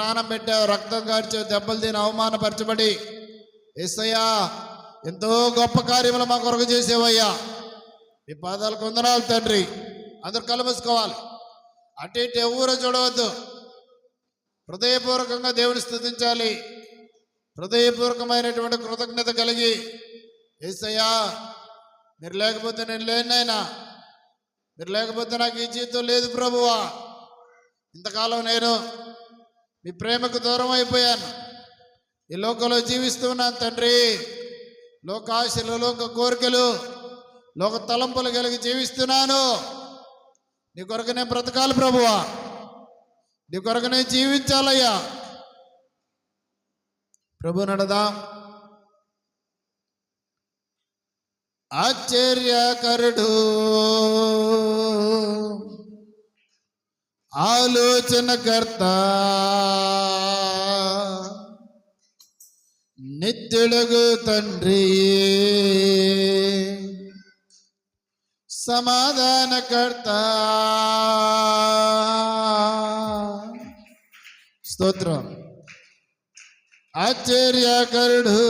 ప్రాణం పెట్టావు రక్తం కార్చావు దెబ్బలు తిని అవమానపరచబడి ఎస్సయ్యా ఎంతో గొప్ప కార్యములు మా కొరకు చేసేవయ్యా. మీ పాదాలకు వందనాలు తండ్రి. అందరు కలమసుకోవాలి. అటు ఇటు ఎవరు చూడవద్దు. హృదయపూర్వకంగా దేవుని స్థుతించాలి. హృదయపూర్వకమైనటువంటి కృతజ్ఞత కలిగి ఏసయ్యా మీరు లేకపోతే నేను లేనైనా మీరు లేకపోతే నాకు ఈ జీవితం లేదు ప్రభువా. ఇంతకాలం నేను మీ ప్రేమకు దూరం అయిపోయాను. ఈ లోకంలో జీవిస్తున్నాను తండ్రి లోకాశలు లోక కోరికలు లోక తలంపులు కలిగి జీవిస్తున్నాను. నీ కొరకు నేను బ్రతకాలి ప్రభువా. నీ కొరకు నేను జీవించాలయ్యా. ప్రభు నడదా. ఆశ్చర్యకరుడు. ఆలోచనకర్త. నిత్యుడుగు తండ్రి. సమాధానకర్త. స్తోత్రం. ఆశ్చర్యకరుడు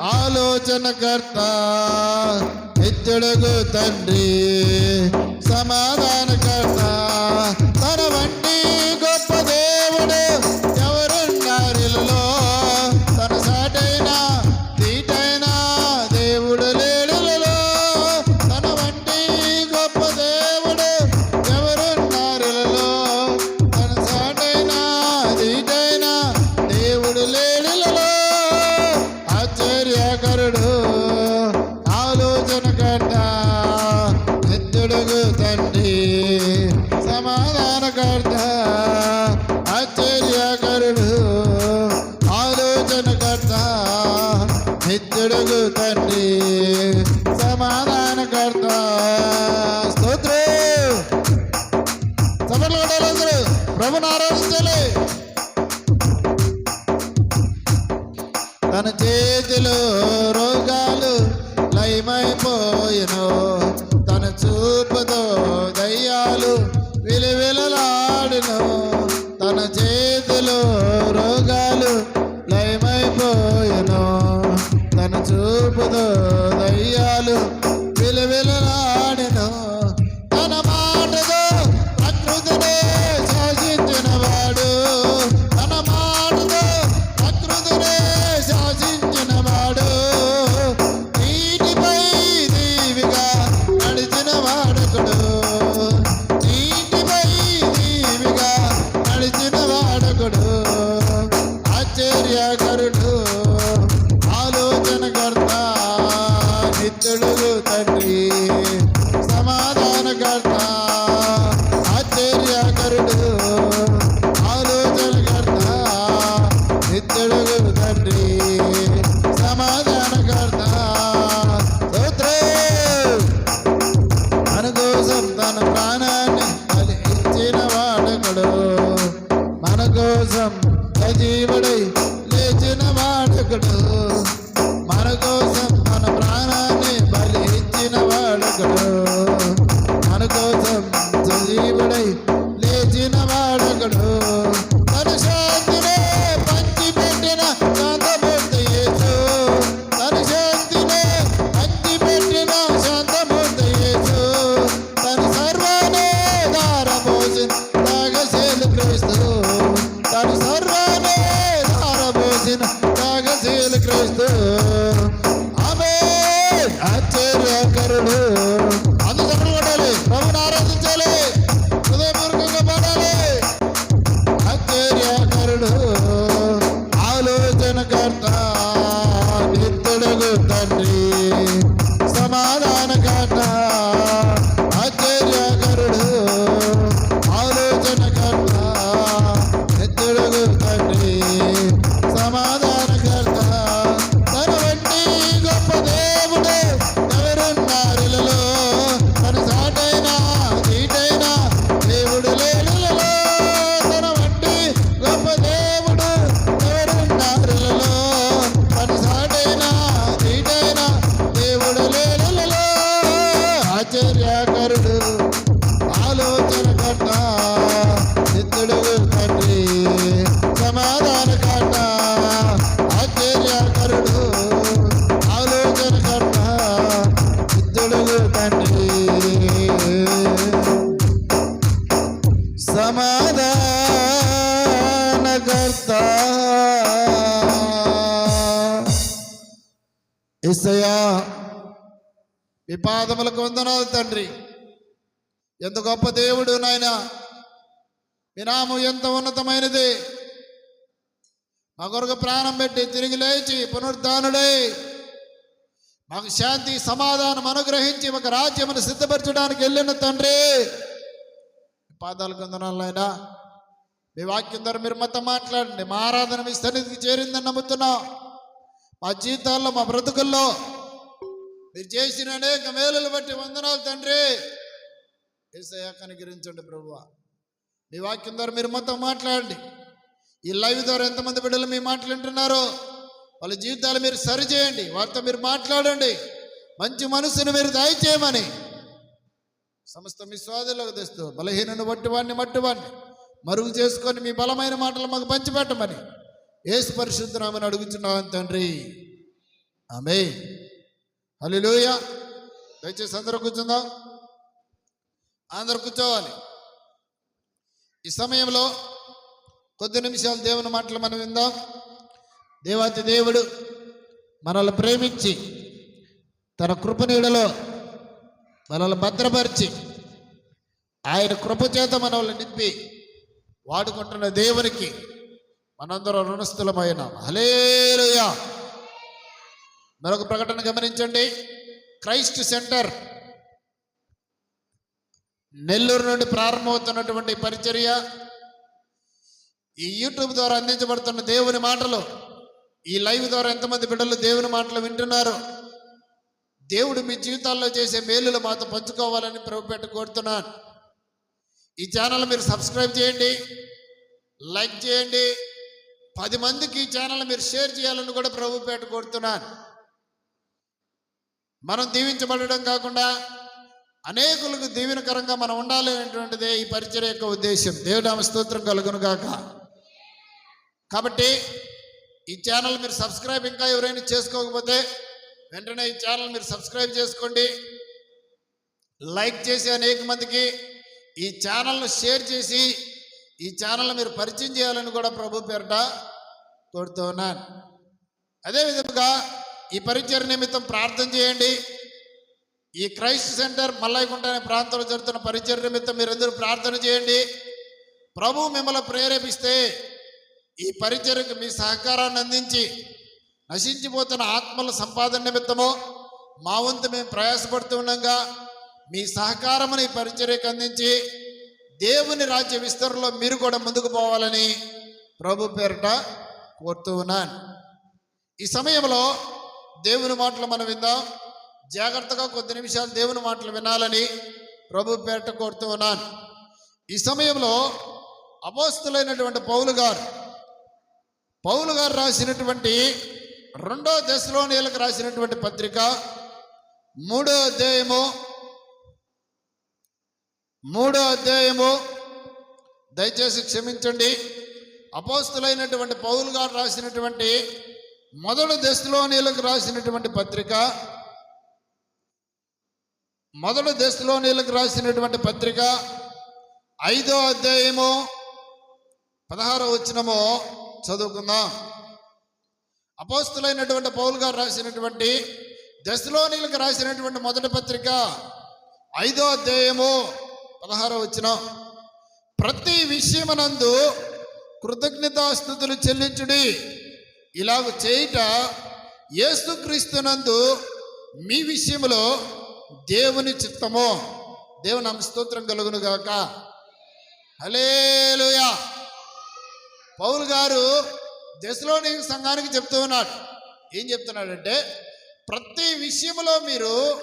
ఆలోచనకర్త నిత్యుడుగు తండ్రి. సమాధానకర్త. వాడకుడు మన ఏసయ్యా విపాదములకు వందనాలు తండ్రి. ఎంత గొప్ప దేవుడు నాయన. వినామం ఎంత ఉన్నతమైనది. మా కొరకు ప్రాణం పెట్టి తిరిగి లేచి పునరుద్ధానుడై మాకు శాంతి సమాధానం అనుగ్రహించి ఒక రాజ్యమును సిద్ధపరచడానికి వెళ్ళిన తండ్రి. పాదాలకు వందనాలైనా మీ వాక్యం ద్వారా మీరు మొత్తం మాట్లాడండి. మా ఆరాధన మీ సన్నిధికి చేరిందని నమ్ముతున్నాం. మా జీవితాల్లో మా బ్రతుకుల్లో మీరు చేసిన అనేక మేలులు బట్టి వందనాలు తండ్రి. ఏసయ్యా కనికరించండి ప్రభువా. మీ వాక్యం ద్వారా మీరు మొత్తం మాట్లాడండి. ఈ లైవ్ ద్వారా ఎంతమంది బిడ్డలు మీ మాటలు వింటున్నారో వాళ్ళ జీవితాలు మీరు సరిచేయండి. వారితో మీరు మాట్లాడండి. మంచి మనసును మీరు దయచేయమని సమస్త మీ స్వాధీనలోకి తెస్తూ బలహీనను వట్టివాడిని మట్టివాడిని మరుగు చేసుకొని మీ బలమైన మాటలు మాకు పంచిపెట్టమని ఏసు పరిశుద్ధరామని అడుగుతున్నాను తండ్రి. ఆమె హలోయ దయచేసి అందరూ కూర్చుందాం. అందరు కూర్చోవాలి. ఈ సమయంలో కొద్ది నిమిషాలు దేవుని మాటలు మనం విందాం. దేవాతి దేవుడు మనల్ని ప్రేమించి తన కృప నీడలో మనల్ని భద్రపరిచి ఆయన కృప చేత మనల్ని నింపి వాడుకుంటున్న దేవునికి మనందరం రుణస్థులమైన హలేలుయా మరొక ప్రకటన గమనించండి. Christ centre. నెల్లూరు నుండి ప్రారంభమవుతున్నటువంటి పరిచర్య. ఈ యూట్యూబ్ ద్వారా అందించబడుతున్న దేవుని మాటలు ఈ లైవ్ ద్వారా ఎంతమంది బిడ్డలు దేవుని మాటలు వింటున్నారు? దేవుడు మీ జీవితాల్లో చేసే మేలులు మాతో పంచుకోవాలని ప్రభుపేట కోరుతున్నాను. ఈ ఛానల్ మీరు సబ్స్క్రైబ్ చేయండి లైక్ చేయండి పది మందికి ఈ ఛానల్ మీరు షేర్ చేయాలని కూడా ప్రభుపేట కోరుతున్నాను. మనం దీవించబడడం కాకుండా అనేకులకు దీవెనకరంగా మనం ఉండాలి అనేటువంటిదే ఈ పరిచయ యొక్క ఉద్దేశం దేవుడామ స్తోత్రం కలుగును గాక. కాబట్టి ఈ ఛానల్ మీరు సబ్స్క్రైబ్ ఇంకా ఎవరైనా చేసుకోకపోతే వెంటనే ఈ ఛానల్ మీరు సబ్స్క్రైబ్ చేసుకోండి. లైక్ చేసి అనేక మందికి ఈ ఛానల్ను షేర్ చేసి ఈ ఛానల్ మీరు పరిచయం చేయాలని కూడా ప్రభు పేరట కోరుతూ ఉన్నాను అదేవిధంగా ఈ పరిచయ నిమిత్తం ప్రార్థన చేయండి. ఈ క్రైస్ట్ సెంటర్ మల్లయ్యకుంట అనే ప్రాంతంలో జరుగుతున్న పరిచయ నిమిత్తం మీరందరూ ప్రార్థన చేయండి. ప్రభు మిమ్మల్ని ప్రేరేపిస్తే ఈ పరిచయకు మీ సహకారాన్ని అందించి నశించిపోతున్న ఆత్మల సంపాదన నిమిత్తము మా వంతు మేము ప్రయాసపడుతూ ఉండగా మీ సహకారముని ఈ పరిచర్యకు అందించి దేవుని రాజ్య విస్తరణలో మీరు కూడా ముందుకు పోవాలని ప్రభు పేరిట కోరుతూ ఉన్నాను. ఈ సమయంలో దేవుని మాటలు మనం విందాం. జాగ్రత్తగా కొద్ది నిమిషాలు దేవుని మాటలు వినాలని ప్రభు పేరిట కోరుతూ ఉన్నాను. ఈ సమయంలో అపోస్తులైనటువంటి పౌలు గారు పౌలు గారు రాసినటువంటి రెండో దశలోనిలకు రాసినటువంటి పత్రిక మూడో అధ్యాయము మూడో అధ్యాయము. దయచేసి క్షమించండి. అపోస్తులైనటువంటి పౌలు గారు రాసినటువంటి మొదటి దశలోనీలకు రాసినటువంటి పత్రిక మొదటి దశలోనీలకు రాసినటువంటి పత్రిక ఐదో అధ్యాయము పదహారో వచ్చినము చదువుకుందాం. అపోస్తులైనటువంటి పౌలు గారు రాసినటువంటి దశలోనీలకు రాసినటువంటి మొదటి పత్రిక ఐదో అధ్యాయము పదహారో వచ్చిన ప్రతి విషయమనందు కృతజ్ఞతాస్థుతులు చెల్లించుడి. ఇలాగ చేయుట ఏసుక్రీస్తునందు మీ విషయంలో దేవుని చిత్తము. దేవుని నామ స్తోత్రం కలుగును గాక. హలేలుయా పౌరు గారు దశలోని సంఘానికి చెప్తూ ఉన్నాడు. ఏం చెప్తున్నాడంటే ప్రతి విషయంలో మీరు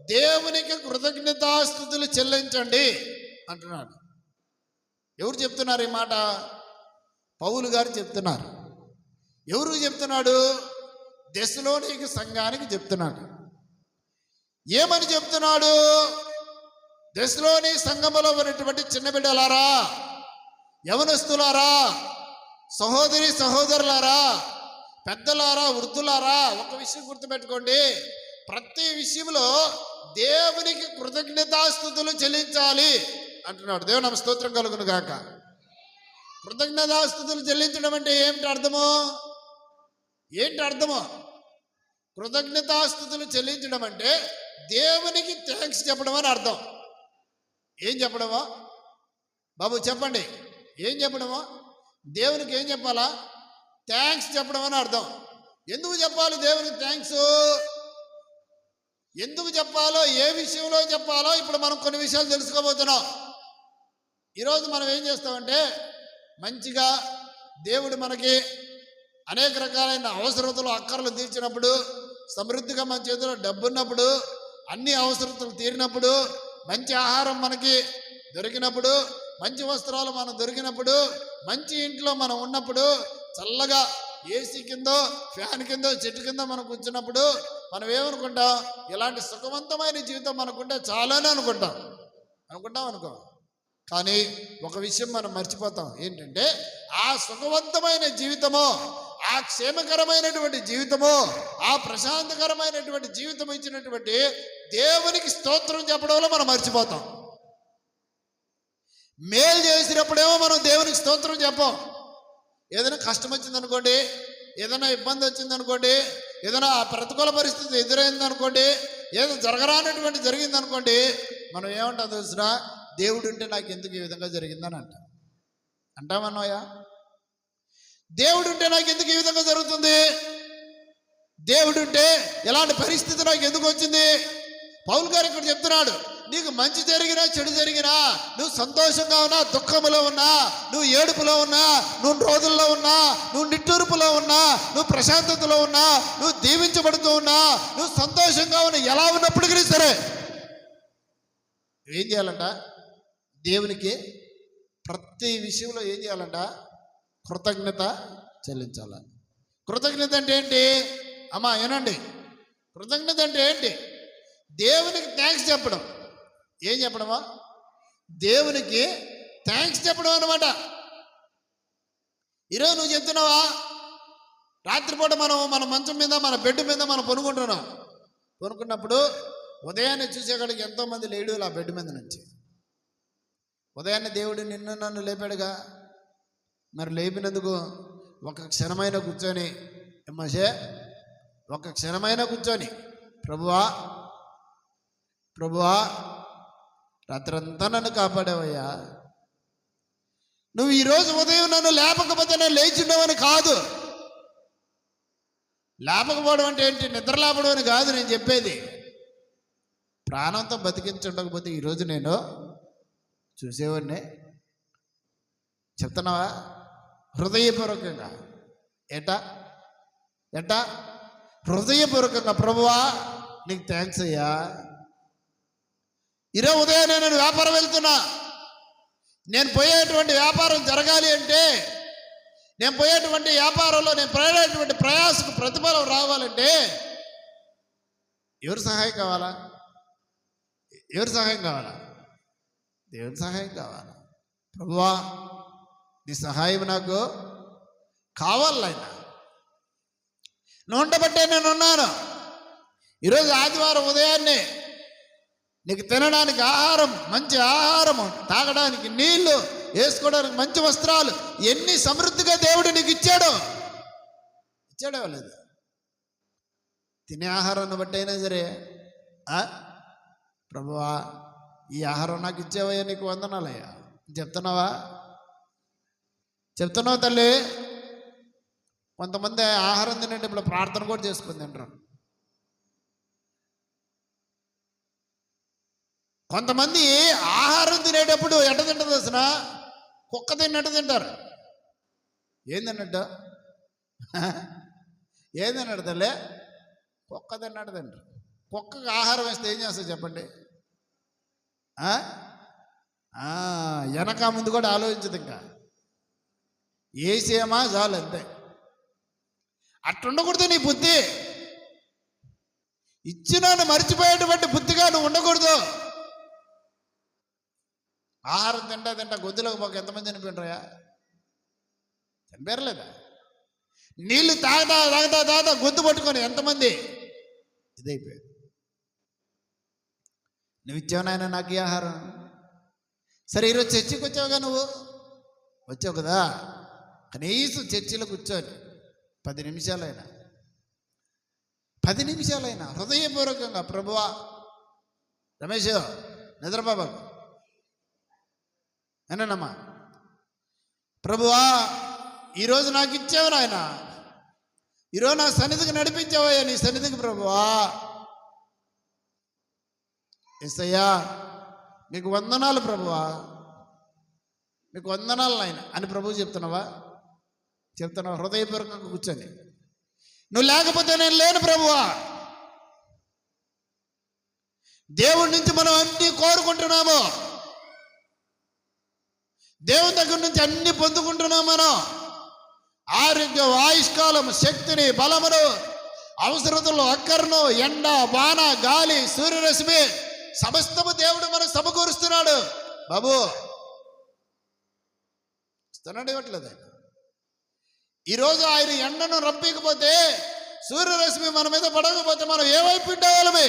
దేవునికి కృతజ్ఞతాస్థుతులు చెల్లించండి అంటున్నాడు. ఎవరు చెప్తున్నారు ఈ మాట? పౌలు గారు చెప్తున్నారు. ఎవరు చెప్తున్నాడు? దశలోనికి సంఘానికి చెప్తున్నాడు. ఏమని చెప్తున్నాడు? దశలోని సంఘములో ఉన్నటువంటి చిన్న బిడ్డలారా యవనస్తులారా సహోదరి సహోదరులారా పెద్దలారా వృద్ధులారా ఒక విషయం గుర్తుపెట్టుకోండి. ప్రతి విషయంలో దేవునికి కృతజ్ఞతాస్థుతులు చెల్లించాలి అంటున్నాడు. దేవుని నమ్మ స్తోత్రం కలుగును గాక. కృతజ్ఞతాస్థుతులు చెల్లించడం అంటే ఏమిటి అర్థము? ఏంటి అర్థము? కృతజ్ఞతాస్థుతులు చెల్లించడం అంటే దేవునికి థ్యాంక్స్ చెప్పడం అని అర్థం. ఏం చెప్పడమో? బాబు చెప్పండి. ఏం చెప్పడమో? దేవునికి ఏం చెప్పాలా? థ్యాంక్స్ చెప్పడం అని అర్థం. ఎందుకు చెప్పాలి దేవునికి థ్యాంక్స్? ఎందుకు చెప్పాలో ఏ విషయంలో చెప్పాలో ఇప్పుడు మనం కొన్ని విషయాలు తెలుసుకోబోతున్నాం. ఈరోజు మనం ఏం చేస్తామంటే మంచిగా దేవుడు మనకి అనేక రకాలైన అవసరతలు అక్కర్లు తీర్చినప్పుడు సమృద్ధిగా మన చేతిలో డబ్బున్నప్పుడు అన్ని అవసరతలు తీరినప్పుడు మంచి ఆహారం మనకి దొరికినప్పుడు మంచి వస్త్రాలు మనం దొరికినప్పుడు మంచి ఇంట్లో మనం ఉన్నప్పుడు చల్లగా ఏసీ కిందో ఫ్యాన్ కిందో చెట్టు కింద మనం కూర్చున్నప్పుడు మనం ఏమనుకుంటాం? ఇలాంటి సుఖవంతమైన జీవితం మనకుంటే చాలానే అనుకుంటాం. అనుకుంటాం అనుకో. కానీ ఒక విషయం మనం మర్చిపోతాం. ఏంటంటే ఆ సుఖవంతమైన జీవితము ఆ క్షేమకరమైనటువంటి జీవితము ఆ ప్రశాంతకరమైనటువంటి జీవితం ఇచ్చినటువంటి దేవునికి స్తోత్రం చెప్పడంలో మనం మర్చిపోతాం. మేలు చేసినప్పుడేమో మనం దేవునికి స్తోత్రం చెప్పాం. ఏదైనా కష్టం వచ్చిందనుకోండి ఏదైనా ఇబ్బంది వచ్చిందనుకోండి ఏదైనా ప్రతికూల పరిస్థితి ఎదురైందనుకోండి ఏదో జరగరానటువంటి జరిగిందనుకోండి మనం ఏమంటాం తెలుసునా దేవుడు ఉంటే నాకు ఎందుకు ఈ విధంగా జరిగిందని అంటాం. అంటామన్నయ్యా దేవుడు ఉంటే నాకు ఎందుకు ఈ విధంగా జరుగుతుంది? దేవుడు ఉంటే ఎలాంటి పరిస్థితి నాకు ఎందుకు వచ్చింది? పౌల్ గారు ఇక్కడ చెప్తున్నాడు నీకు మంచి జరిగినా చెడు జరిగినా నువ్వు సంతోషంగా ఉన్నా దుఃఖములో ఉన్నా నువ్వు ఏడుపులో ఉన్నా నువ్వు రోజుల్లో ఉన్నా నువ్వు నిట్టూర్పులో ఉన్నా నువ్వు ప్రశాంతతలో ఉన్నా నువ్వు దీవించబడుతూ ఉన్నా నువ్వు సంతోషంగా ఉన్న ఎలా ఉన్నప్పటికీ సరే. ఏం చేయాలంట? దేవునికి ప్రతి విషయంలో ఏం చేయాలంట? కృతజ్ఞత చెల్లించాల. కృతజ్ఞత అంటే ఏంటి? అమ్మా ఏనండి కృతజ్ఞత అంటే ఏంటి? దేవునికి థ్యాంక్స్ చెప్పడం. ఏం చెప్పడమా? దేవునికి థ్యాంక్స్ చెప్పడం అనమాట ఈరోజు నువ్వు చెప్తున్నావా? రాత్రిపూట మనం మన మంచం మీద మన బెడ్ మీద మనం కొనుక్కుంటున్నాం కొనుక్కున్నప్పుడు ఉదయాన్నే చూసేకాడికి ఎంతోమంది లేడు ఆ బెడ్ మీద నుంచి. ఉదయాన్నే దేవుడు నిన్ను నన్ను లేపాడుగా? మరి లేపినందుకు ఒక క్షణమైన కూర్చొని ఎమ్మసే ఒక క్షణమైన కూర్చొని ప్రభువా ప్రభువా రాత్రంతా నన్ను కాపాడావయ్యా. నువ్వు ఈరోజు ఉదయం నన్ను లేపకపోతే నేను లేచిండవని కాదు. లేపకపోవడం అంటే ఏంటి? నిద్ర లేపడం అని కాదు నేను చెప్పేది. ప్రాణంతో బతికించుండకపోతే ఈరోజు నేను చూసేవాడిని. చెప్తున్నావా? హృదయపూర్వకంగా. ఏటా? ఏటా? హృదయపూర్వకంగా. ప్రభువా నీకు థ్యాంక్స్ అయ్యా. ఈరోజు ఉదయం నేను వ్యాపారం వెళ్తున్నా. నేను పోయేటువంటి వ్యాపారం జరగాలి అంటే నేను పోయేటువంటి వ్యాపారంలో నేను పోయేటువంటి ప్రయాసకు ప్రతిఫలం రావాలంటే ఎవరు సహాయం కావాలా? ఎవరి సహాయం కావాలా? దేవుని సహాయం కావాలా? ప్రభువా నీ సహాయం నాకు కావాలైనా నువ్వు ఉండబట్టే నేను ఉన్నాను ఈరోజు ఆదివారం ఉదయాన్నే నీకు తినడానికి ఆహారం మంచి ఆహారము తాగడానికి నీళ్ళు వేసుకోవడానికి మంచి వస్త్రాలు ఎన్ని సమృద్ధిగా దేవుడు నీకు ఇచ్చాడు. ఇచ్చాడో లేదు. తినే ఆహారాన్ని బట్టి అయినా సరే ప్రభువా ఈ ఆహారం నాకు ఇచ్చేవయ్యా నీకు వందనాలయ్యా. చెప్తున్నావా? చెప్తున్నావు తల్లి? కొంతమంది ఆహారం తినేటప్పుడు ప్రార్థన కూడా చేసుకుని తింటారు కొంతమంది ఆహారం తినేటప్పుడు ఎట్ట తింటారు తెలిసిన? కుక్క తిన్నట్టు తింటారు. ఏం తిన్నట్టు ఏం తిన్నట్టు తల్లి? కుక్క తిన్నట్టు తింటారు. కుక్కకి ఆహారం వేస్తే ఏం చేస్తారు చెప్పండి? వెనక ముందు కూడా ఆలోచించదు ఇంకా. ఏసేమా చాలు అంతే. అట్టుండకూడదు నీ బుద్ధి. ఇచ్చినాను మర్చిపోయేటువంటి బుద్ధిగా నువ్వు ఉండకూడదు. ఆహారం తింటా తింటా గొద్దులోకి పోక ఎంతమంది చనిపోయినరా చనిపోయారలేదా? నీళ్ళు తాగుతా తాగుతా తాగుతా గొంతు పట్టుకొని ఎంతమంది? ఇదైపోయారు నువ్వు ఇచ్చావు నాయన నాకు ఈ ఆహారం? సరే ఈరోజు చర్చికి వచ్చావుగా నువ్వు? వచ్చావు కదా? కనీసం చర్చిలో కూర్చోని పది నిమిషాలైనా. పది నిమిషాలైనా. హృదయపూర్వకంగా ప్రభువా రమేష్ నిద్రబాబాకు ఏనమ్మా ప్రభువా ఈరోజు నాకు ఇచ్చావు నాయన. ఈరోజు నా సన్నిధికి నడిపించావయ్యా నీ సన్నిధికి ప్రభువా. ఎస్సయ్యా నీకు వందనాలు ప్రభువా. నీకు వందనాలు నాయన అని ప్రభువు చెప్తున్నావా? చెప్తున్నావు? హృదయపూర్వకంగా కూర్చొని నువ్వు లేకపోతే నేను లేను ప్రభువా. దేవుడి నుంచి మనం అన్ని కోరుకుంటున్నాము. దేవుని దగ్గర నుంచి అన్ని పొందుకుంటున్నాం మనం. ఆరోగ్యం ఆయుష్కాలం శక్తిని బలమును అవసరతలు అక్కరను ఎండ వాన గాలి సూర్యరశ్మి సమస్తము దేవుడు మనం సమకూరుస్తున్నాడు. బాబు ఇస్తున్నాడు ఇవ్వట్లేదు ఈరోజు ఆయన ఎండను రంపికపోతే సూర్యరశ్మి మన మీద పడకపోతే మనం ఏవైపు ఉండేవాళ్ళమే?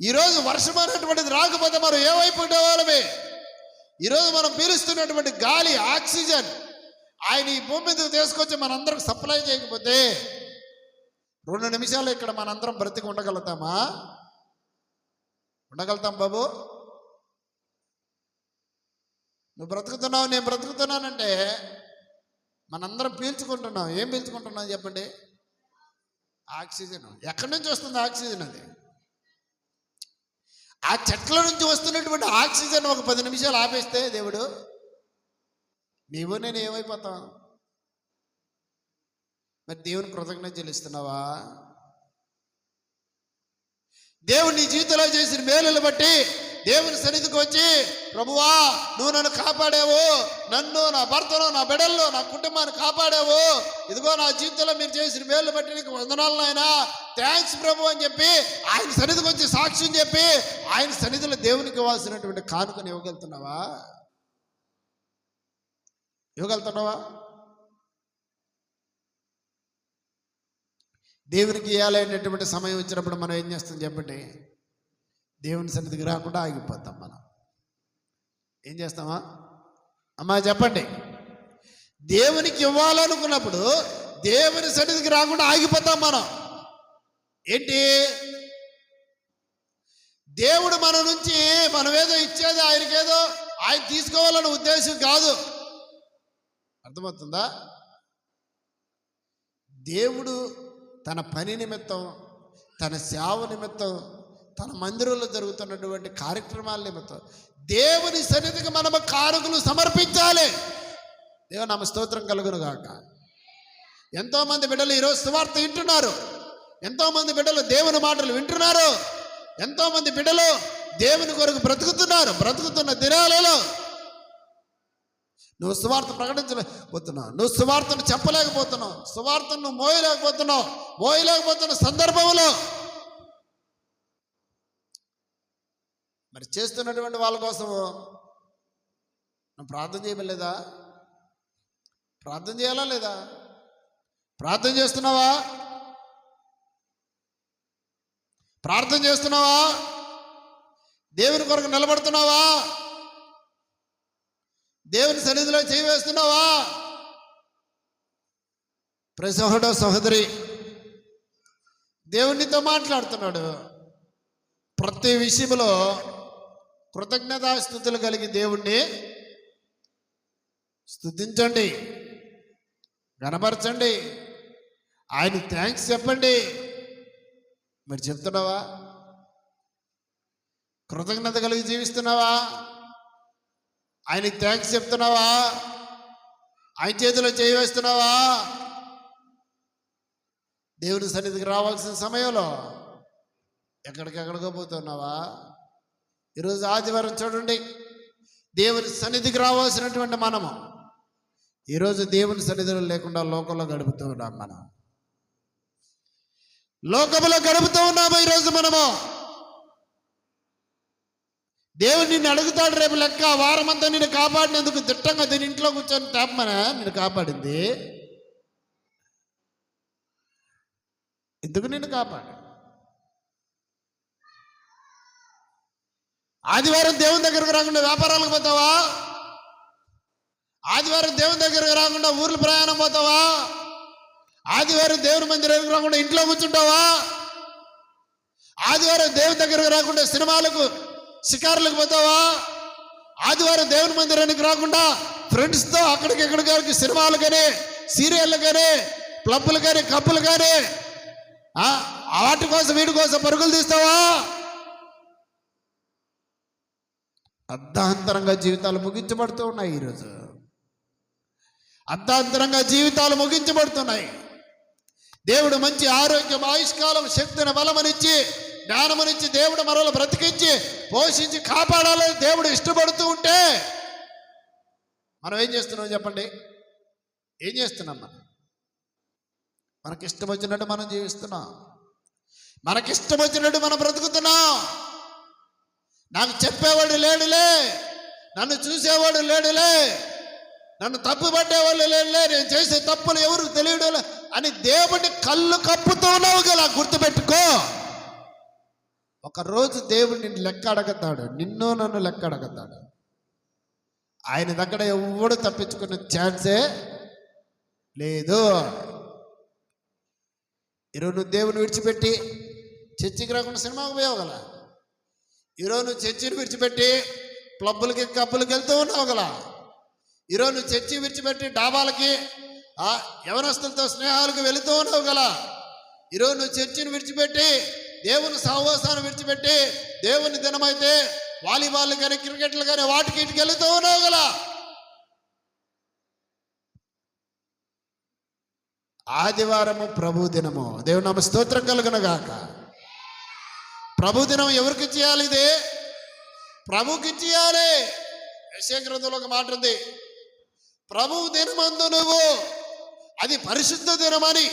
ఈరోజు వర్షం అనేటువంటిది రాకపోతే మనం ఏవైపు ఉండేవాళ్ళమే? ఈరోజు మనం పీలుస్తున్నటువంటి గాలి ఆక్సిజన్ ఆయన ఈ భూమి మీదకు తీసుకొచ్చి మనందరికి సప్లై చేయకపోతే రెండు నిమిషాలు ఇక్కడ మనందరం బ్రతికి ఉండగలుగుతామా? ఉండగలుగుతాం బాబు. నువ్వు బ్రతుకుతున్నావు నేను బ్రతుకుతున్నానంటే మనందరం పీల్చుకుంటున్నాం. ఏం పీల్చుకుంటున్నాం చెప్పండి? ఆక్సిజన్. ఎక్కడి నుంచి వస్తుంది ఆక్సిజన్ అది? ఆ చెట్ల నుంచి వస్తున్నటువంటి ఆక్సిజన్ ఒక పది నిమిషాలు ఆపేస్తే దేవుడు నీవు నేను ఏమైపోతాం? మరి దేవుని కృతజ్ఞత చెల్లిస్తున్నావా? దేవుని నీ జీవితంలో చేసిన మేలులు బట్టి దేవుని సన్నిధికి వచ్చి ప్రభువా నువ్వు నన్ను కాపాడావు. నన్ను నా భర్తను నా బిడల్లో నా కుటుంబాన్ని కాపాడావు. ఇదిగో నా జీవితంలో మీరు చేసిన మేలు బట్టి నీకు వందనాలు నాయన. థ్యాంక్స్ ప్రభు అని చెప్పి ఆయన సన్నిధికి వచ్చి సాక్ష్యం చెప్పి ఆయన సన్నిధిలో దేవునికి ఇవ్వాల్సినటువంటి కానుకను ఇవ్వగలుగుతున్నావా? ఇవ్వగలుగుతున్నావా? దేవునికి ఇవ్వాలనేటువంటి సమయం వచ్చినప్పుడు మనం ఏం చేస్తాం చెప్పండి? దేవుని సన్నిధికి రాకుండా ఆగిపోతాం మనం. ఏం చేస్తామా? అమ్మా చెప్పండి. దేవునికి ఇవ్వాలనుకున్నప్పుడు దేవుని సన్నిధికి రాకుండా ఆగిపోతాం మనం. ఏంటి? దేవుడు మన నుంచి మనమేదో ఇచ్చేది ఆయనకేదో ఆయన తీసుకోవాలన్న ఉద్దేశం కాదు. అర్థమవుతుందా? దేవుడు తన పని నిమిత్తం తన సేవ నిమిత్తం తన మందిరంలో జరుగుతున్నటువంటి కార్యక్రమాల నిమిత్తం దేవుని సన్నిధికి మనము కానుకలు సమర్పించాలి. దేవ నామ స్తోత్రం కలుగును గాక. ఎంతోమంది బిడ్డలు ఈరోజు సువార్త వింటున్నారు. ఎంతోమంది బిడ్డలు దేవుని మాటలు వింటున్నారు. ఎంతోమంది బిడ్డలు దేవుని కొరకు బ్రతుకుతున్నారు. బ్రతుకుతున్న దినాలలో నువ్వు సువార్త ప్రకటించలేకపోతున్నావు నువ్వు సువార్తను చెప్పలేకపోతున్నావు. సువార్తను నువ్వు మోయలేకపోతున్నావు. మోయలేకపోతున్న సందర్భంలో మరి చేస్తున్నటువంటి వాళ్ళ కోసము నువ్వు ప్రార్థన చేయలేదా ప్రార్థన చేయాలా లేదా? ప్రార్థన చేస్తున్నావా? ప్రార్థన చేస్తున్నావా? దేవుని కొరకు నిలబడుతున్నావా? దేవుని సన్నిధిలో చేయి వేస్తున్నావా? ప్రసహుడ సహోదరి. దేవునితో మాట్లాడుతున్నాడు. ప్రతి విషయంలో కృతజ్ఞతాస్థుతులు కలిగి దేవుణ్ణి స్థుతించండి కనపరచండి ఆయన థ్యాంక్స్ చెప్పండి. మీరు చెప్తున్నావా? కృతజ్ఞత కలిగి జీవిస్తున్నావా? ఆయనకి థ్యాంక్స్ చెప్తున్నావా? ఆయన చేతిలో చేయవేస్తున్నావా దేవుని సన్నిధికి రావాల్సిన సమయంలో ఎక్కడికెక్కడికో పోతున్నావా? ఈరోజు ఆదివారం చూడండి. దేవుని సన్నిధికి రావాల్సినటువంటి మనము. ఈరోజు దేవుని సన్నిధిలో లేకుండా లోకంలో గడుపుతూ ఉన్నాం మనం. లోకంలో గడుపుతూ ఉన్నాము ఈరోజు మనము. దేవుడు నిన్ను అడుగుతాడు రేపు లెక్క వారమంతా నిన్ను కాపాడినందుకు దిట్టంగా దీని ఇంట్లో కూర్చొని తాపమన నిన్ను కాపాడింది. ఎందుకు నిన్ను కాపాడు? ఆదివారం దేవుని దగ్గరకు రాకుండా వ్యాపారాలకు పోతావా? ఆదివారం దేవుని దగ్గరకు రాకుండా ఊర్లు ప్రయాణం పోతావా? ఆదివారం దేవుని మందిరానికి రాకుండా ఇంట్లో కూర్చుంటావా? ఆదివారం దేవుని దగ్గరకు రాకుండా సినిమాలకు షికారులకు పోతావా? ఆదివారం దేవుని మందిరానికి రాకుండా ఫ్రెండ్స్తో అక్కడికి ఎక్కడికి సినిమాలు కానీ సీరియళ్ళు కానీ క్లబ్బులు కానీ కప్పులు కానీ వాటి కోసం వీటి కోసం పరుగులు తీస్తావా? అర్ధాంతరంగా జీవితాలు ముగించబడుతూ ఉన్నాయి ఈరోజు. అర్ధాంతరంగా జీవితాలు ముగించబడుతున్నాయి. దేవుడు మంచి ఆరోగ్యం ఆయుష్కాలం శక్తిని బలమనిచ్చి జ్ఞానమనిచ్చి దేవుడు మరల బ్రతికించి పోషించి కాపాడాలని దేవుడు ఇష్టపడుతూ ఉంటే మనం ఏం చేస్తున్నాం చెప్పండి? ఏం చేస్తున్నాం మనం? మనకిష్టం వచ్చినట్టు మనం జీవిస్తున్నాం. మనకిష్టం వచ్చినట్టు మనం బ్రతుకుతున్నాం. నాకు చెప్పేవాడు లేడులే. నన్ను చూసేవాడు లేడులే. నన్ను తప్పు పట్టేవాళ్ళు లేడులే. నేను చేసే తప్పులు ఎవరు తెలియడం అని దేవుడిని కళ్ళు కప్పుతూ ఉన్నావు కదా గుర్తుపెట్టుకో. ఒకరోజు దేవుడు నిన్ను లెక్క అడగతాడు. నిన్ను నన్ను లెక్క అడగతాడు. ఆయన దగ్గర ఎవడు తప్పించుకునే ఛాన్సే లేదు. ఈరోజు నువ్వు దేవుని విడిచిపెట్టి చర్చికి రాకుండా సినిమాకు పోయావు కదా? ఈరోజు నువ్వు చర్చిని విడిచిపెట్టి క్లబ్బులకి కప్పులకి వెళ్తూ ఉన్నావు కదా. ఈరోజు నువ్వు చర్చి విడిచిపెట్టి డాబాలకి యవనస్తులతో స్నేహాలకు వెళుతూ ఉన్నావు కదా. ఈరోజు నువ్వు చర్చిని విడిచిపెట్టి దేవుని సహవాసాన్ని విడిచిపెట్టి దేవుని దినమైతే వాలీబాల్ కానీ క్రికెట్లు కానీ వాటికి ఇటుకి వెళుతూ ఉన్నావు కదా. ఆదివారము ప్రభు దినము. దేవుని నామ స్తోత్రం కలుగునగాక ప్రభుదినం ఎవరికి చేయాలి ఇది? ప్రభుకి చేయాలి యశగ్రంథంలో ఒక మాట ఉంది. ప్రభు దినమందు నువ్వు అది పరిశుద్ధ దినమని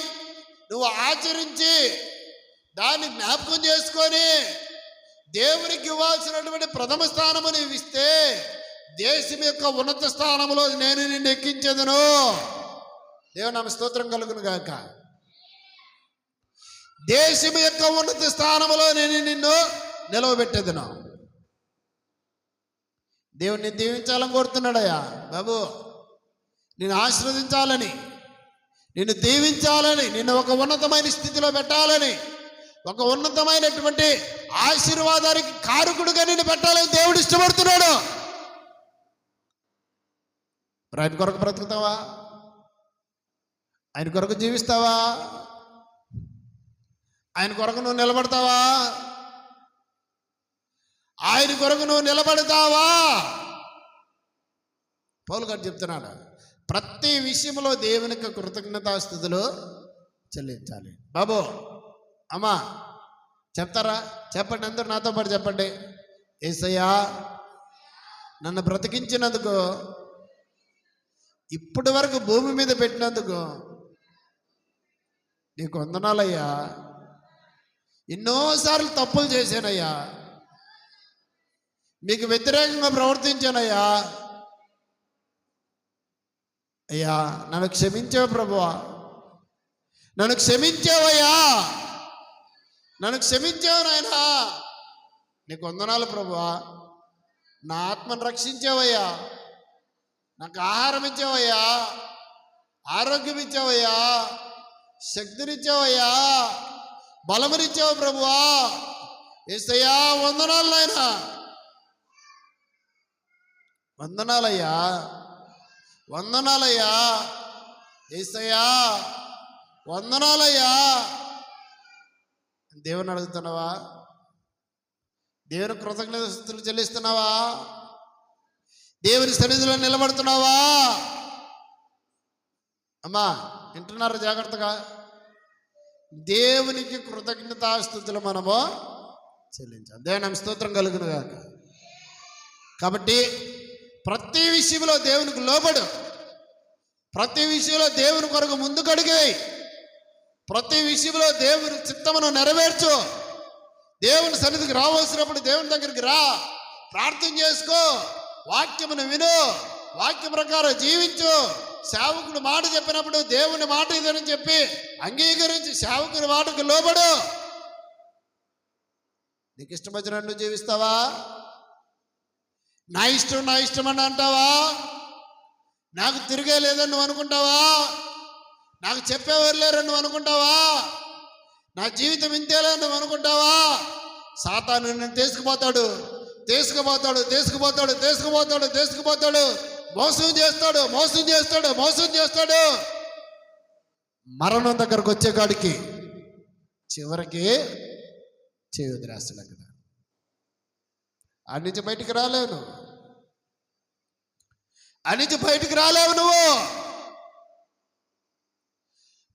నువ్వు ఆచరించి దాన్ని జ్ఞాపకం చేసుకొని దేవునికి ఇవ్వాల్సినటువంటి ప్రథమ స్థానము నీవు ఇస్తే దేశం యొక్క ఉన్నత స్థానంలో నేను నిన్ను ఎక్కించదును. దేవుని నా స్తోత్రం కలుగును గాక. దేశం యొక్క ఉన్నత స్థానంలో నేను నిన్ను నిలవబెట్టేదను. దేవుణ్ణి దీవించాలని కోరుతున్నాడయ్యా. బాబు నేను ఆశీర్వదించాలని నిన్ను దీవించాలని నిన్ను ఒక ఉన్నతమైన స్థితిలో పెట్టాలని ఒక ఉన్నతమైనటువంటి ఆశీర్వాదానికి కారకుడుగా నిన్ను పెట్టాలని దేవుడు ఇష్టపడుతున్నాడు. ఆయన కొరకు బ్రతుకుతావా? ఆయన కొరకు జీవిస్తావా? ఆయన కొరకు నువ్వు నిలబడతావా? ఆయన కొరకు నువ్వు నిలబడతావా? పౌలు గారు చెప్తున్నాడు ప్రతి విషయంలో దేవునికి కృతజ్ఞతాస్థుతులు చెల్లించాలి. బాబు అమ్మా చెప్తారా? చెప్పండి అందరూ నాతో పాటు చెప్పండి. ఏసయ్యా నన్ను బ్రతికించినందుకు ఇప్పటి వరకు భూమి మీద పెట్టినందుకు నీకు వందనాలయ్యా. ఎన్నోసార్లు తప్పులు చేశానయ్యా. మీకు వ్యతిరేకంగా ప్రవర్తించానయ్యా. అయ్యా నన్ను క్షమించావు ప్రభువా? నన్ను క్షమించావయ్యా. నన్ను క్షమించావు నాయనా? నీకు వందనాలు ప్రభువా. నా ఆత్మను రక్షించావయ్యా. నాకు ఆహారం ఇచ్చావయ్యా. ఆరోగ్యం ఇచ్చావయ్యా. శక్తినిచ్చావయ్యా బలమునిచ్చావు ప్రభువా. ఏసయ్యా వందనాలు నాయనా. వందనాలయ్యా. వందనాలయ్యా. ఏసయ్యా వందనాలయ్యా. దేవుని అడుగుతున్నావా? దేవుని కృతజ్ఞతలు చెల్లిస్తున్నావా? దేవుని సన్నిధిలో నిలబడుతున్నావా? అమ్మా వింటున్నారు జాగ్రత్తగా. దేవునికి కృతజ్ఞతాస్థుతులు మనము చెల్లించాలి. దేవుని స్తోత్రం కలుగును కాక కాబట్టి ప్రతి విషయంలో దేవునికి లోబడు. ప్రతి విషయంలో దేవుని కొరకు ముందుకు అడిగాయి ప్రతి విషయంలో దేవుని చిత్తమును నెరవేర్చు. దేవుని సన్నిధికి రావాల్సినప్పుడు దేవుని దగ్గరికి రా. ప్రార్థన చేసుకో. వాక్యమును విను. వాక్య ప్రకారం జీవించు. సేవకుడు మాట చెప్పినప్పుడు దేవుని మాట ఇదని చెప్పి అంగీకరించి సేవకుని మాటకు లోబడు. నీకు ఇష్టం వచ్చినట్టు జీవిస్తావా? నా ఇష్టం నా ఇష్టం అని అంటావా? నాకు తిరిగే లేదని నువ్వు అనుకుంటావా? నాకు చెప్పేవారు లేరని నువ్వు అనుకుంటావా? నా జీవితం ఇంతేలా నువ్వు అనుకుంటావా? సాతాను నేను తీసుకుపోతాడు తీసుకుపోతాడు తీసుకుపోతాడు తీసుకుపోతాడు తీసుకుపోతాడు. మోసం చేస్తాడు మోసం చేస్తాడు మోసం చేస్తాడు. మరణం దగ్గరకు వచ్చేకాడికి చివరికి చేయి వదిలేస్తాడు అక్కడ. ఆ బయటికి రాలేవు నువ్వు. ఆ బయటికి రాలేవు నువ్వు.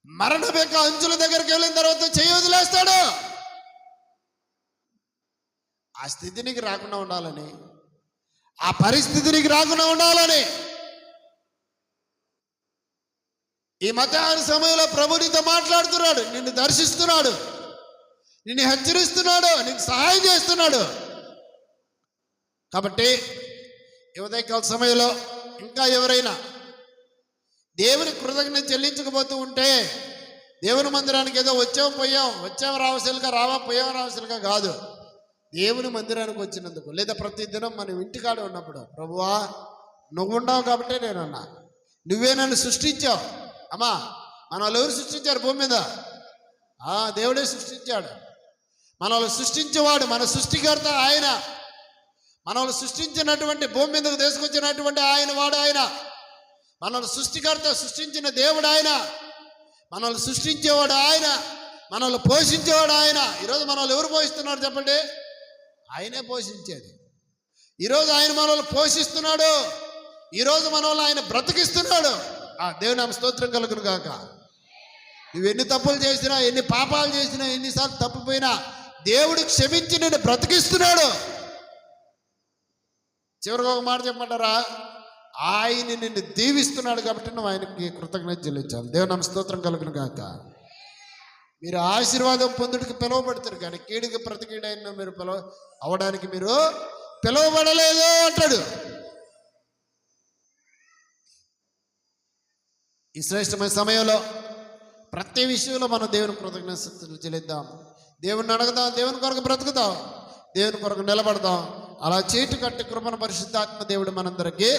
మరణం యొక్క అంచుల దగ్గరికి వెళ్ళిన తర్వాత చేయి వదిలేస్తాడు. ఆ స్థితి నీకు రాకుండా ఉండాలని ఆ పరిస్థితి నీకు రాకుండా ఉండాలని. ఈ మధ్యాహ్న సమయంలో ప్రభు నీతో మాట్లాడుతున్నాడు నిన్ను దర్శిస్తున్నాడు నిన్ను హెచ్చరిస్తున్నాడు నీకు సహాయం చేస్తున్నాడు. కాబట్టి ఈ ఉదయకాల సమయంలో ఇంకా ఎవరైనా దేవుని కృతజ్ఞత చెల్లించకపోతూ ఉంటే దేవుని మందిరానికి ఏదో వచ్చాం పోయాం వచ్చాం రావసలుగా రావా పోయాం రావసలుగా కాదు. దేవుని మందిరానికి వచ్చినందుకు లేదా ప్రతి దినం మనం ఇంటికాడ ఉన్నప్పుడు ప్రభువా నువ్వు కాబట్టే నేనన్నా. నువ్వే నన్ను సృష్టించావు. అమ్మా మన వాళ్ళు ఎవరు సృష్టించారు భూమి మీద? ఆ దేవుడే సృష్టించాడు. మన వాళ్ళు సృష్టించేవాడు మన సృష్టికర్త ఆయన. మన వాళ్ళు సృష్టించినటువంటి భూమి మీదకు తీసుకొచ్చినటువంటి ఆయన వాడు ఆయన. మనల్ని సృష్టికర్త సృష్టించిన దేవుడు ఆయన. మనల్ని సృష్టించేవాడు ఆయన. మనల్ని పోషించేవాడు ఆయన. ఈరోజు మనల్ని ఎవరు పోషిస్తున్నారు చెప్పండి? ఆయనే పోషించేది. ఈరోజు ఆయన మనల్ని పోషిస్తున్నాడు. ఈరోజు మనల్ని ఆయన బ్రతికిస్తున్నాడు. ఆ దేవుని ఆమె స్తోత్రం కలుగును కాక నువ్వు ఎన్ని తప్పులు చేసినా ఎన్ని పాపాలు చేసినా ఎన్నిసార్లు తప్పిపోయినా దేవుడు క్షమించి నిన్ను బ్రతికిస్తున్నాడు. చివరికి ఒక మాట చెప్పమంటారా? ఆయన నిన్ను దీవిస్తున్నాడు కాబట్టి నువ్వు ఆయనకి కృతజ్ఞత చెల్లించాలి. దేవుని స్తోత్రం కలుగును గాక. మీరు ఆశీర్వాదం పొందుడికి పిలువబడతారు కానీ కీడికి ప్రతికీడైన మీరు పిలవ అవడానికి మీరు పిలువబడలేదు అంటాడు. ఈ శ్రేష్టమైన సమయంలో ప్రతి విషయంలో మనం దేవుని కృతజ్ఞతలు చెల్లిద్దాం. దేవుని అడగదాం దేవుని కొరకు బ్రతుకుదాం దేవుని కొరకు నిలబడదాం. అలా చేటు కట్టి కృపణ పరిశుద్ధాత్మ దేవుడు మనందరికీ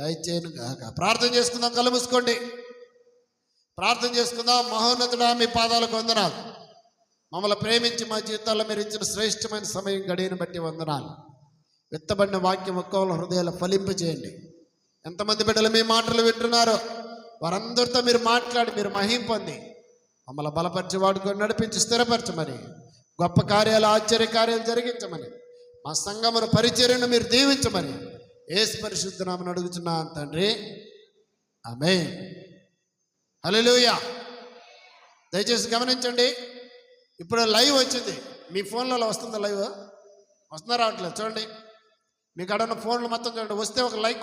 దయచేయను కాక ప్రార్థన చేసుకుందాం కళ్ళు మూసుకోండి. ప్రార్థన చేసుకుందాం. మహోన్నతుడా మీ పాదాలకు వందనాలు. మమ్మల్ని ప్రేమించి మా జీవితాల్లో మీరు ఇచ్చిన శ్రేష్టమైన సమయం గడియను బట్టి వందనాలు. విత్తబడిన వాక్యం ఒక్కల హృదయాలు ఫలింపజేయండి. ఎంతమంది బిడ్డలు మీ మాటలు వింటున్నారో వారందరితో మీరు మాట్లాడి మీరు మహింపొంది మమ్మల్ని బలపరిచి వాడుకొని నడిపించి స్థిరపరచమని గొప్ప కార్యాలు ఆశ్చర్య కార్యాలు జరిగించమని మా సంగమును పరిచర్యను మీరు దీవించమని ఏసు పరిశుద్ధనామని అడుగుతున్నాను తండ్రి. ఆమె హల్లెలూయా. దయచేసి గమనించండి. ఇప్పుడు లైవ్ వచ్చింది. మీ ఫోన్లలో వస్తుందా లైవ్? వస్తుందా రావట్లేదు? చూడండి. మీకు అడన్న ఫోన్లు మొత్తం చూడండి. వస్తే ఒక లైక్